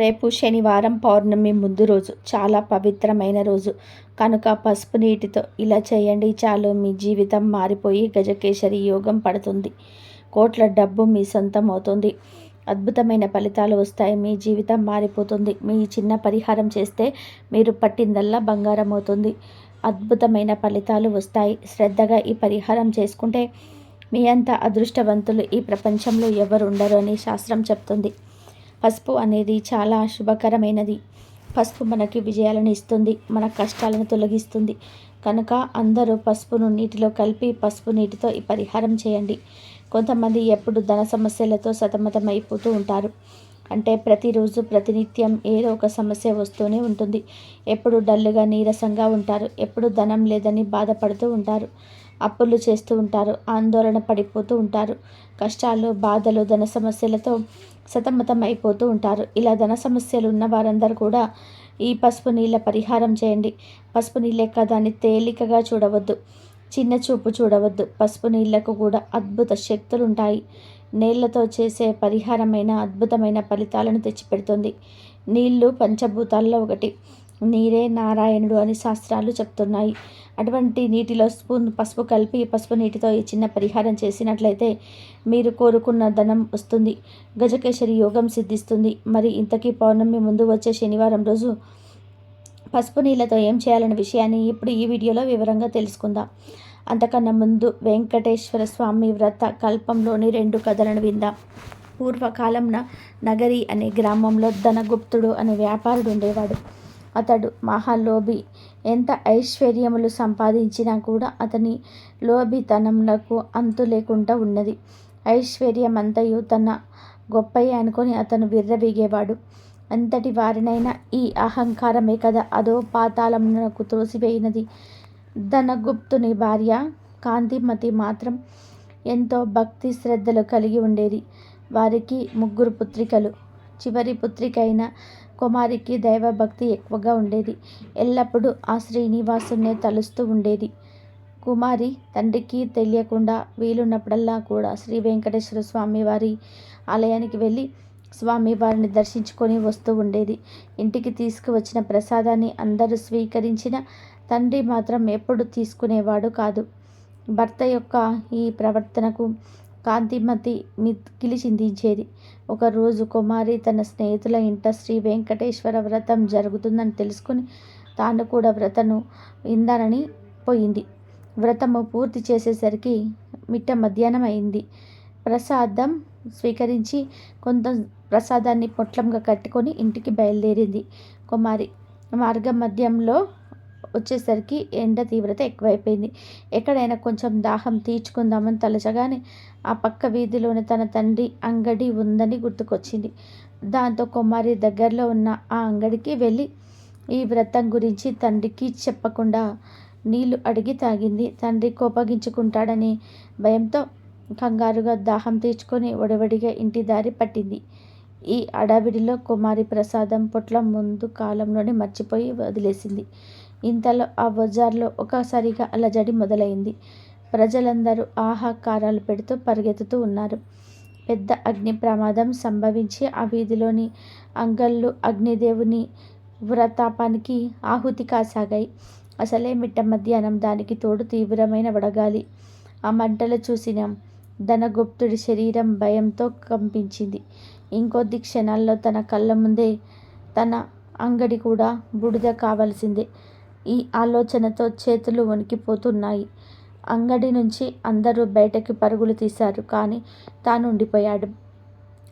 రేపు శనివారం పౌర్ణమి ముందు రోజు చాలా పవిత్రమైన రోజు. కనుక పసుపు నీటితో ఇలా చేయండి చాలు మీ జీవితం మారిపోయి గజకేసరి యోగం పడుతుంది. కోట్ల డబ్బు మీ సొంతం అవుతుంది. అద్భుతమైన ఫలితాలు వస్తాయి మీ జీవితం మారిపోతుంది. మీ చిన్న పరిహారం చేస్తే మీరు పట్టిందల్లా బంగారం అవుతుంది. అద్భుతమైన ఫలితాలు వస్తాయి. శ్రద్ధగా ఈ పరిహారం చేసుకుంటే మీ అంత అదృష్టవంతులు ఈ ప్రపంచంలో ఎవరు ఉండరు అని శాస్త్రం చెప్తుంది. పసుపు అనేది చాలా శుభకరమైనది. పసుపు మనకి విజయాలను ఇస్తుంది మన కష్టాలను తొలగిస్తుంది. కనుక అందరూ పసుపును నీటిలో కలిపి పసుపు నీటితో ఈ పరిహారం చేయండి. కొంతమంది ఎప్పుడు ధన సమస్యలతో సతమతం అయిపోతూ ఉంటారు. అంటే ప్రతిరోజు ప్రతినిత్యం ఏదో ఒక సమస్య వస్తూనే ఉంటుంది. ఎప్పుడు డల్లుగా నీరసంగా ఉంటారు. ఎప్పుడు ధనం లేదని బాధపడుతూ ఉంటారు. అప్పులు చేస్తూ ఉంటారు ఆందోళన పడిపోతూ ఉంటారు. కష్టాలు బాధలు ధన సమస్యలతో సతమతం అయిపోతూ ఉంటారు. ఇలా ధన సమస్యలు ఉన్న వారందరూ కూడా ఈ పసుపు నీళ్ళ పరిహారం చేయండి. పసుపు నీళ్ళ దాన్ని తేలికగా చూడవద్దు. చిన్న చూపు చూడవద్దు. పసుపు నీళ్ళకు కూడా అద్భుత శక్తులు ఉంటాయి నీళ్ళతో చేసే పరిహారమైన అద్భుతమైన ఫలితాలను తెచ్చిపెడుతుంది. నీళ్ళు పంచభూతాల్లో ఒకటి. నీరే నారాయణుడు అని శాస్త్రాలు చెప్తున్నాయి. అటువంటి నీటిలో స్పూన్ పసుపు కలిపి పసుపు నీటితో ఈ చిన్న పరిహారం చేసినట్లయితే మీరు కోరుకున్న ధనం వస్తుంది. గజకేశరి యోగం సిద్ధిస్తుంది. మరి ఇంతకీ పౌర్ణమి ముందు వచ్చే శనివారం రోజు పసుపు నీళ్ళతో ఏం చేయాలనే విషయాన్ని ఇప్పుడు ఈ వీడియోలో వివరంగా తెలుసుకుందాం. అంతకన్నా ముందు వెంకటేశ్వర స్వామి వ్రత కల్పంలోని రెండు కథలను విందాం. పూర్వకాలంన నగరి అనే గ్రామంలో ధనగుప్తుడు అనే వ్యాపారుడు ఉండేవాడు. అతడు మహాలోభి. ఎంత ఐశ్వర్యములు సంపాదించినా కూడా అతని లోభితనములకు అంతు లేకుండా ఉన్నది. ఐశ్వర్యమంతయు తన గొప్పయ్య అనుకొని అతను విర్రవీగేవాడు. అంతటి వారినైనా ఈ అహంకారమే కదా అదో పాతాళమునకు త్రోసివేయినది. ధనగుప్తుని భార్య కాంతిమతి మాత్రం ఎంతో భక్తి శ్రద్ధలు కలిగి ఉండేది. వారికి ముగ్గురు పుత్రికలు. చివరి పుత్రికైన కుమారికి దైవభక్తి ఎక్కువగా ఉండేది. ఎల్లప్పుడూ ఆ శ్రీనివాసునే తలుస్తూ ఉండేది. కుమారి తండ్రికి తెలియకుండా వీలున్నప్పుడల్లా కూడా శ్రీ వెంకటేశ్వర స్వామి వారి ఆలయానికి వెళ్ళి స్వామి వారిని దర్శించుకొని వస్తూ ఉండేది. ఇంటికి తీసుకువచ్చిన ప్రసాదాన్ని అందరూ స్వీకరించిన తండ్రి మాత్రం ఎప్పుడు తీసుకునేవాడు కాదు. భర్త యొక్క ఈ ప్రవర్తనకు కాంతిమతి మిక్కిలి చిందించేది. ఒకరోజు కుమారి తన స్నేహితుల ఇంట శ్రీ వెంకటేశ్వర వ్రతం జరుగుతుందని తెలుసుకుని తాను కూడా వ్రతను ఇందానని పోయింది. వ్రతము పూర్తి చేసేసరికి మిట్ట మధ్యాహ్నం అయింది. ప్రసాదం స్వీకరించి కొంత ప్రసాదాన్ని పొట్లంగా కట్టుకొని ఇంటికి బయలుదేరింది కుమారి. మార్గ మధ్యంలో వచ్చేసరికి ఎండ తీవ్రత ఎక్కువైపోయింది. ఎక్కడైనా కొంచెం దాహం తీర్చుకుందామని తలచగానే ఆ పక్క వీధిలోని తన తండ్రి అంగడి ఉందని గుర్తుకొచ్చింది. దాంతో కుమారి దగ్గరలో ఉన్న ఆ అంగడికి వెళ్ళి ఈ వ్రతం గురించి తండ్రికి చెప్పకుండా నీళ్ళు అడిగి తాగింది. తండ్రి కోపగించుకుంటాడని భయంతో కంగారుగా దాహం తీర్చుకొని ఒడవడిగా ఇంటి దారి పట్టింది. ఈ అడావిడిలో కుమారి ప్రసాదం పొట్ల ముందు కాలంలోనే మర్చిపోయి వదిలేసింది. ఇంతలో ఆ బజార్లో ఒకసారిగా అలజడి మొదలైంది. ప్రజలందరూ ఆహాకారాలు పెడుతూ పరిగెత్తుతూ ఉన్నారు. పెద్ద అగ్ని ప్రమాదం సంభవించి ఆ వీధిలోని అంగళ్ళు అగ్నిదేవుని వ్రతాపానికి ఆహుతి కాసాగాయి. అసలే మిట్ట మధ్యాహ్నం దానికి తోడు తీవ్రమైన వడగాలి. ఆ మంటలు చూసిన ధనగుప్తుడి శరీరం భయంతో కంపించింది. ఇంకొద్ది క్షణాల్లో తన కళ్ళ ముందే తన అంగడి కూడా బుడిద కావలసిందే. ఈ ఆలోచనతో చేతులు వణికిపోతున్నాయి. అంగడి నుంచి అందరూ బయటకి పరుగులు తీశారు కానీ తాను ఉండిపోయాడు.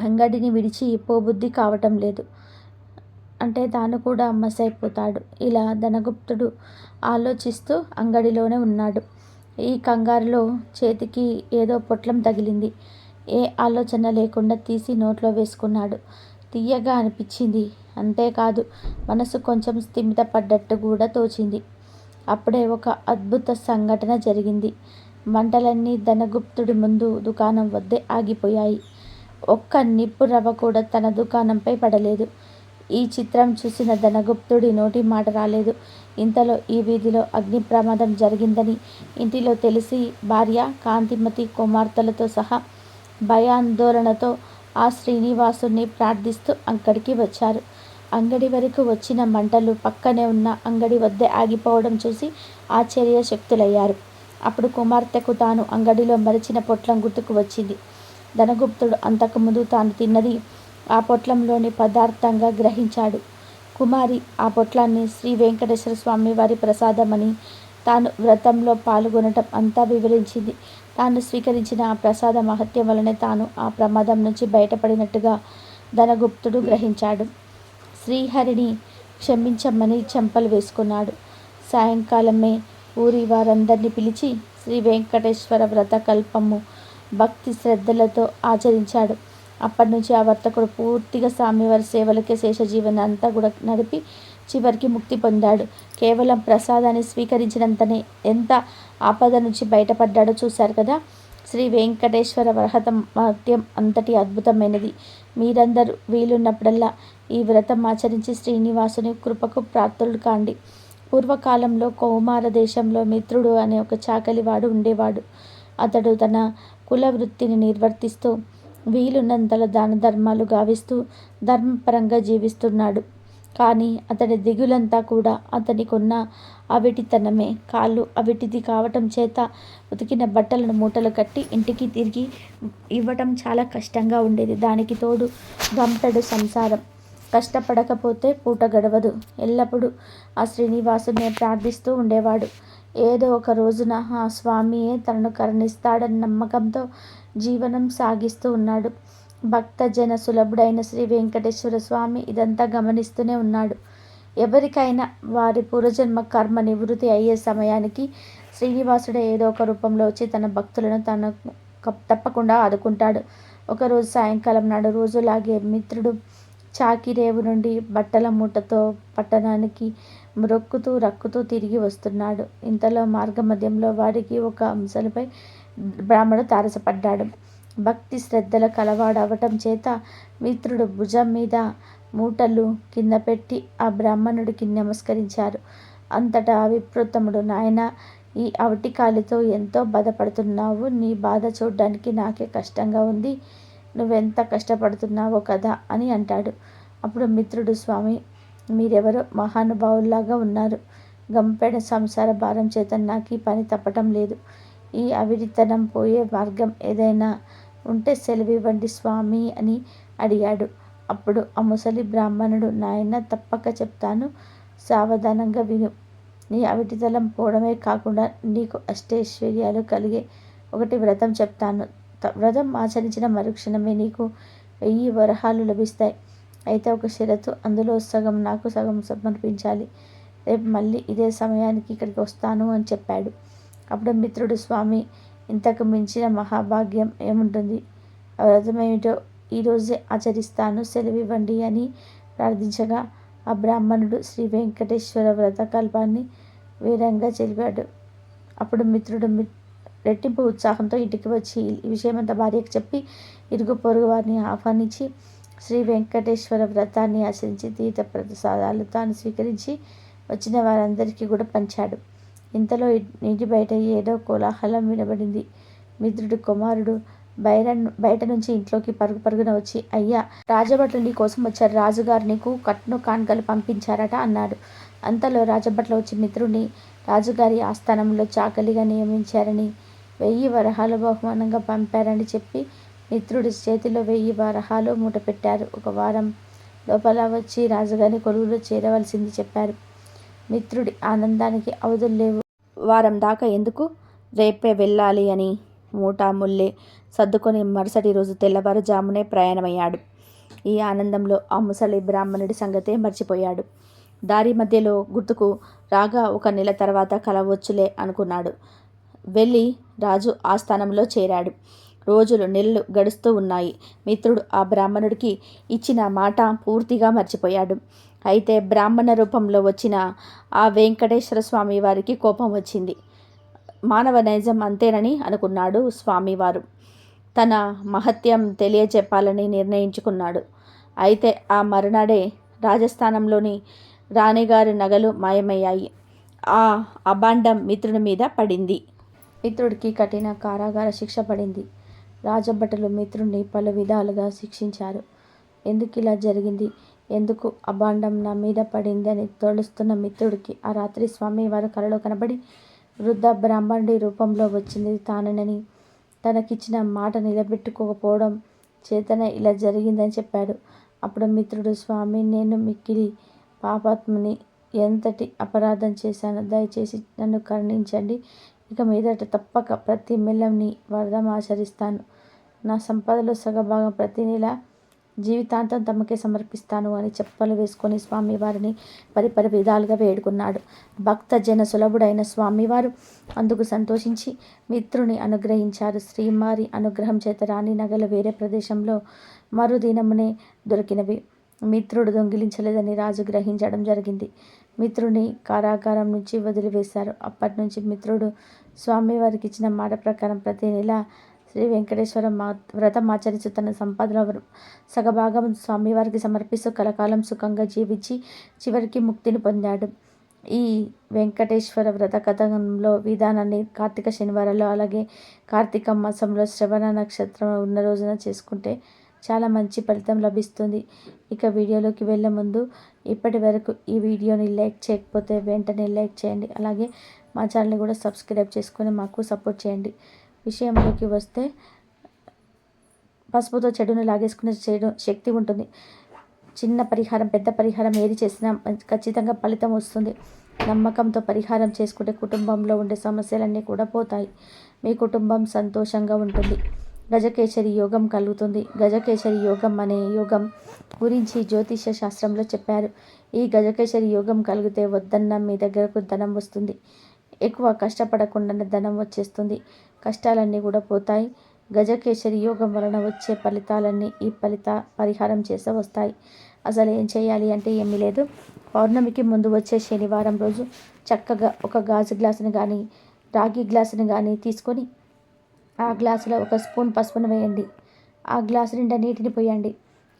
అంగడిని విడిచి పోబుద్ధి కావటం లేదు. అంటే తాను కూడా మసైపోతాడు ఇలా ధనగుప్తుడు ఆలోచిస్తూ అంగడిలోనే ఉన్నాడు. ఈ కంగారులో చేతికి ఏదో పొట్లం తగిలింది. ఏ ఆలోచన లేకుండా తీసి నోట్లో వేసుకున్నాడు. తీయగా అనిపించింది. అంతేకాదు మనసు కొంచెం స్థిమిత పడ్డట్టు కూడా తోచింది. అప్పుడే ఒక అద్భుత సంఘటన జరిగింది. మంటలన్నీ ధనగుప్తుడి ముందు దుకాణం వద్దే ఆగిపోయాయి. ఒక్క నిప్పు రవ్వ కూడా తన దుకాణంపై పడలేదు. ఈ చిత్రం చూసిన ధనగుప్తుడి నోటి మాట రాలేదు. ఇంతలో ఈ వీధిలో అగ్ని ప్రమాదం జరిగిందని ఇంటిలో తెలిసి భార్య కాంతిమతి కుమార్తెలతో సహా భయాందోళనతో ఆ శ్రీనివాసుని ప్రార్థిస్తూ అక్కడికి వచ్చారు. అంగడి వరకు వచ్చిన మంటలు పక్కనే ఉన్న అంగడి వద్దే ఆగిపోవడం చూసి ఆశ్చర్య శక్తులయ్యారు అప్పుడు కుమార్తెకు తాను అంగడిలో మరిచిన పొట్లం గుర్తుకు వచ్చింది. ధనగుప్తుడు అంతకుముందు తాను తిన్నది ఆ పొట్లంలోని పదార్థంగా గ్రహించాడు. కుమారి ఆ పొట్లాన్ని శ్రీ వెంకటేశ్వర స్వామి వారి ప్రసాదమని తాను వ్రతంలో పాల్గొనటం అంతా వివరించింది. తాను స్వీకరించిన ఆ ప్రసాద మహత్యం వలనే తాను ఆ ప్రమాదం నుంచి బయటపడినట్టుగా ధనగుప్తుడు గ్రహించాడు. శ్రీహరిని క్షమించమ్మని చెంపలు వేసుకున్నాడు. సాయంకాలమే ఊరి వారందరినీ పిలిచి శ్రీ వెంకటేశ్వర వ్రత కల్పము భక్తి శ్రద్ధలతో ఆచరించాడు. అప్పటి నుంచి ఆ వర్తకుడు పూర్తిగా స్వామివారి సేవలకే శేషజీవన అంతా కూడా నడిపి చివరికి ముక్తి పొందాడు. కేవలం ప్రసాదాన్ని స్వీకరించినంతనే ఎంత ఆపద నుంచి బయటపడ్డాడో చూశారు కదా. శ్రీ వెంకటేశ్వర వరహత మహత్యం అంతటి అద్భుతమైనది. మీరందరూ వీలున్నప్పుడల్లా ఈ వ్రతం ఆచరించి శ్రీనివాసుని కృపకు ప్రాప్తులు కాండి. పూర్వకాలంలో కౌమార దేశంలో మిత్రుడు అనే ఒక చాకలివాడు ఉండేవాడు. అతడు తన కుల వృత్తిని నిర్వర్తిస్తూ వీలున్నంతల దాన ధర్మాలు గావిస్తూ ధర్మపరంగా జీవిస్తున్నాడు. కానీ అతడి దిగులంతా కూడా అతనికున్న అవిటితనమే. కాళ్ళు అవిటిది కావటం చేత ఉతికిన బట్టలను మూటలు కట్టి ఇంటికి తిరిగి ఇవ్వటం చాలా కష్టంగా ఉండేది. దానికి తోడు గంపెడు సంసారం. కష్టపడకపోతే పూట గడవదు. ఎల్లప్పుడూ ఆ శ్రీనివాసునే ప్రార్థిస్తూ ఉండేవాడు. ఏదో ఒక రోజున ఆ స్వామియే తనను కరుణిస్తాడన్న నమ్మకంతో జీవనం సాగిస్తూ ఉన్నాడు. భక్తజన సులభుడైన శ్రీ వెంకటేశ్వర స్వామి ఇదంతా గమనిస్తూనే ఉన్నాడు. ఎవరికైనా వారి పూర్వజన్మ కర్మ నివృత్తి అయ్యే సమయానికి శ్రీనివాసుడు ఏదో ఒక రూపంలో వచ్చి తన భక్తులను తన తప్పకుండా ఆదుకుంటాడు. ఒకరోజు సాయంకాలం నాడు రోజులాగే మిత్రుడు చాకిరేవు నుండి బట్టల మూటతో పట్టణానికి మ్రొక్కుతూ రక్కుతూ తిరిగి వస్తున్నాడు. ఇంతలో మార్గమధ్యంలో వారికి ఒక అంశలపై బ్రాహ్మణుడు తారసపడ్డాడు. భక్తి శ్రద్ధల కలవాడవటం చేత మిత్రుడు భుజం మీద మూటలు కింద పెట్టి ఆ బ్రాహ్మణుడికి నమస్కరించారు. అంతటా విప్రోత్తముడు నాయన ఈ అవటికాలితో ఎంతో బాధపడుతున్నావు. నీ బాధ చూడ్డానికి నాకే కష్టంగా ఉంది. నువ్వెంత కష్టపడుతున్నావో కదా అని అంటాడు. అప్పుడు మిత్రుడు స్వామి మీరెవరో మహానుభావుల్లాగా ఉన్నారు. గంపెడ సంసార భారం చేత నాకు ఈ పని తప్పటం లేదు. ఈ అవిరితనం పోయే మార్గం ఏదైనా ఉంటే సెలవివ్వండి స్వామి అని అడిగాడు. అప్పుడు ఆ ముసలి బ్రాహ్మణుడు నాయన తప్పక చెప్తాను. సావధానంగా విను. నీ అవిటితలం పోవడమే కాకుండా నీకు అష్టైశ్వర్యాలు కలిగే ఒకటి వ్రతం చెప్తాను. వ్రతం ఆచరించిన మరుక్షణమే నీకు వెయ్యి వరహాలు లభిస్తాయి. అయితే ఒక షరతు అందులో సగం నాకు సగం సమర్పించాలి. రేపు మళ్ళీ ఇదే సమయానికి ఇక్కడికి వస్తాను అని చెప్పాడు. అప్పుడు మిత్రుడు స్వామి ఇంతకు మించిన మహాభాగ్యం ఏముంటుంది? ఆ వ్రతం ఏమిటో ఈరోజే ఆచరిస్తాను. సెలవివ్వండి అని ప్రార్థించగా ఆ బ్రాహ్మణుడు శ్రీ వెంకటేశ్వర వ్రతకల్పాన్ని వీరంగా చెలిపాడు. అప్పుడు మిత్రుడు రెట్టింపు ఉత్సాహంతో ఇంటికి వచ్చి ఈ విషయమంతా భార్యకు చెప్పి ఇరుగు పొరుగు వారిని ఆహ్వానించి శ్రీ వెంకటేశ్వర వ్రతాన్ని ఆచరించి తీర్థ ప్రసాదాలు తాను స్వీకరించి వచ్చిన వారందరికీ కూడా పంచాడు. ఇంతలో ఇంటి బయట ఏదో కోలాహలం వినబడింది. మిత్రుడు కుమారుడు బయట బయట నుంచి ఇంట్లోకి పరుగు పరుగున వచ్చి అయ్యా రాజభట్లు నీ కోసం వచ్చారు. రాజుగారు నీకు కట్ను కాన్కలు పంపించారట అన్నాడు. అంతలో రాజభట్లు వచ్చి మిత్రుడిని రాజుగారి ఆస్థానంలో చాకలిగా నియమించారని వెయ్యి వరహాలు బహుమానంగా పంపారని చెప్పి మిత్రుడి చేతిలో వెయ్యి వరహాలు మూట పెట్టారు ఒక వారం లోపల వచ్చి రాజుగారి కొలువులో చేరవలసింది చెప్పారు. మిత్రుడి ఆనందానికి అవధులు లేవు. వారం దాకా ఎందుకు? రేపే వెళ్ళాలి అని మూటా ముల్లే సర్దుకొని మరుసటి రోజు తెల్లవారుజామునే ప్రయాణమయ్యాడు. ఈ ఆనందంలో ఆ ముసలి బ్రాహ్మణుడి సంగతే మర్చిపోయాడు. దారి మధ్యలో గుర్తుకు రాగా ఒక నెల తర్వాత కలవచ్చులే అనుకున్నాడు. వెళ్ళి రాజు ఆస్థానంలో చేరాడు. రోజులు నెలలు గడుస్తూ ఉన్నాయి. మిత్రుడు ఆ బ్రాహ్మణుడికి ఇచ్చిన మాట పూర్తిగా మర్చిపోయాడు. అయితే బ్రాహ్మణ రూపంలో వచ్చిన ఆ వెంకటేశ్వర స్వామి వారికి కోపం వచ్చింది. మానవ నైజం అంతేనని అనుకున్నాడు స్వామివారు. తన మహత్యం తెలియచెప్పాలని నిర్ణయించుకున్నాడు. అయితే ఆ మరునాడే రాజస్థానంలోని రాణిగారి నగలు మాయమయ్యాయి. ఆ అబాండం మిత్రుడి మీద పడింది. మిత్రుడికి కఠిన కారాగార శిక్ష పడింది. రాజభటులు మిత్రుణ్ణి పలు విధాలుగా శిక్షించారు. ఎందుకు ఇలా జరిగింది? ఎందుకు అభాండం నా మీద పడింది అని తొలుస్తున్న మిత్రుడికి? ఆ రాత్రి స్వామివారు కలలో కనబడి వృద్ధ బ్రాహ్మణుడి రూపంలో వచ్చింది తానని తనకిచ్చిన మాట నిలబెట్టుకోకపోవడం చేతన ఇలా జరిగిందని చెప్పాడు. అప్పుడు మిత్రుడు స్వామి నేను మిక్కిలి పాపాత్ముని ఎంతటి అపరాధం చేశాను దయచేసి నన్ను కరుణించండి. ఇక మీదట తప్పక ప్రతి మిల్లంని వరదం ఆచరిస్తాను. నా సంపదలో సగభాగం ప్రతి నెల జీవితాంతం తమకే సమర్పిస్తాను అని చెప్పలు వేసుకొని స్వామివారిని పరిపరి విధాలుగా వేడుకున్నాడు. భక్త జన సులభుడైన స్వామివారు అందుకు సంతోషించి మిత్రుని అనుగ్రహించారు. శ్రీమారి అనుగ్రహం చేత రాణి నగలు వేరే ప్రదేశంలో మరుదినమునే దొరికినవి. మిత్రుడు దొంగిలించలేదని రాజు గ్రహించడం జరిగింది. మిత్రుని కారాగారం నుంచి వదిలివేశారు. అప్పటి నుంచి మిత్రుడు స్వామివారికి ఇచ్చిన మాట ప్రకారం ప్రతి నెల శ్రీ వెంకటేశ్వర మా వ్రతం ఆచరిస్తూ తన సంపాదన సగభాగం స్వామివారికి సమర్పిస్తూ కలకాలం సుఖంగా జీవించి చివరికి ముక్తిని పొందాడు. ఈ వెంకటేశ్వర వ్రత కథంలో విధానాన్ని కార్తీక శనివారంలో అలాగే కార్తీక మాసంలో శ్రవణ నక్షత్రం ఉన్న రోజున చేసుకుంటే చాలా మంచి ఫలితం లభిస్తుంది. ఇక వీడియోలోకి వెళ్ళే ముందు ఇప్పటి వరకు ఈ వీడియోని లైక్ చేయకపోతే వెంటనే లైక్ చేయండి. అలాగే మా ఛానల్ని కూడా సబ్స్క్రైబ్ చేసుకొని మాకు సపోర్ట్ చేయండి. విషయంలోకి వస్తే పసుపుతో చెడును లాగేసుకునే చెడు శక్తి ఉంటుంది. చిన్న పరిహారం పెద్ద పరిహారం ఏది చేసినా ఖచ్చితంగా ఫలితం వస్తుంది. నమ్మకంతో పరిహారం చేసుకుంటే కుటుంబంలో ఉండే సమస్యలన్నీ కూడా పోతాయి. మీ కుటుంబం సంతోషంగా ఉంటుంది. గజకేసరి యోగం కలుగుతుంది. గజకేసరి యోగం అనే యోగం గురించి జ్యోతిష శాస్త్రంలో చెప్పారు. ఈ గజకేసరి యోగం కలిగితే వద్దన్న మీ దగ్గరకు ధనం వస్తుంది. ఎక్కువ కష్టపడకుండానే ధనం వచ్చేస్తుంది. కష్టాలన్నీ కూడా పోతాయి. గజకేసరి యోగం వలన వచ్చే ఫలితాలన్నీ ఈ ఫలిత పరిహారం చేసే వస్తాయి. అసలు ఏం చేయాలి అంటే ఏమీ లేదు. పౌర్ణమికి ముందు వచ్చే శనివారం రోజు చక్కగా ఒక గాజు గ్లాసుని కానీ రాగి గ్లాసుని కానీ తీసుకొని ఆ గ్లాసులో ఒక స్పూన్ పసుపును వేయండి. ఆ గ్లాసు నిండా నీటిని పోయండి.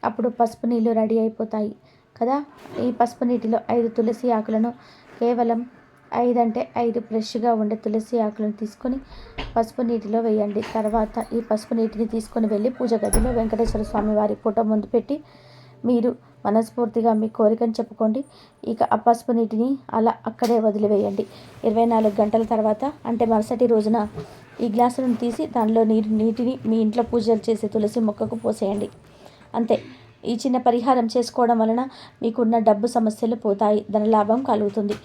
అప్పుడు పసుపు నీళ్ళు రెడీ అయిపోతాయి కదా. ఈ పసుపు నీటిలో ఐదు తులసి ఆకులను కేవలం ఐదు అంటే ఐదు ఫ్రెష్గా ఉండే తులసి ఆకులను తీసుకొని పసుపు నీటిలో వేయండి. తర్వాత ఈ పసుపు నీటిని తీసుకొని వెళ్ళి పూజ గదిలో వెంకటేశ్వర స్వామి వారి ఫోటో ముందు పెట్టి మీరు మనస్ఫూర్తిగా మీ కోరికను చెప్పుకోండి. ఇక ఆ పసుపు నీటిని అలా అక్కడే వదిలివేయండి. ఇరవై నాలుగు గంటల తర్వాత అంటే మరుసటి రోజున ఈ గ్లాసులను తీసి దానిలో నీరు నీటిని మీ ఇంట్లో పూజలు చేసే తులసి మొక్కకు పోసేయండి. అంతే. ఈ చిన్న పరిహారం చేసుకోవడం వలన మీకున్న డబ్బు సమస్యలు పోతాయి ధనలాభం కలుగుతుంది.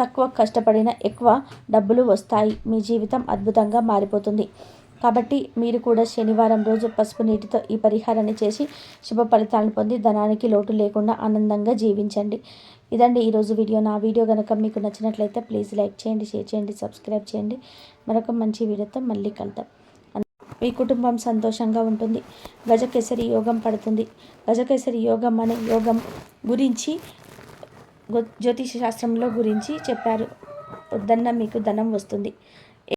తక్కువ కష్టపడిన ఎక్కువ డబ్బులు వస్తాయి. మీ జీవితం అద్భుతంగా మారిపోతుంది. కాబట్టి మీరు కూడా శనివారం రోజు పసుపు నీటితో ఈ పరిహారాన్ని చేసి శుభ ఫలితాలను పొంది ధనానికి లోటు లేకుండా ఆనందంగా జీవించండి. ఇదండి ఈరోజు వీడియో. నా వీడియో కనుక మీకు నచ్చినట్లయితే ప్లీజ్ లైక్ చేయండి షేర్ చేయండి సబ్స్క్రైబ్ చేయండి. మరొక మంచి వీడియోతో మళ్ళీ కలుద్దాం. మీ కుటుంబం సంతోషంగా ఉంటుంది. గజకేసరి యోగం పడుతుంది. గజకేసరి యోగం అనే యోగం గురించి జ్యోతిష శాస్త్రంలో గురించి చెప్పారు. పొద్దున్న మీకు ధనం వస్తుంది.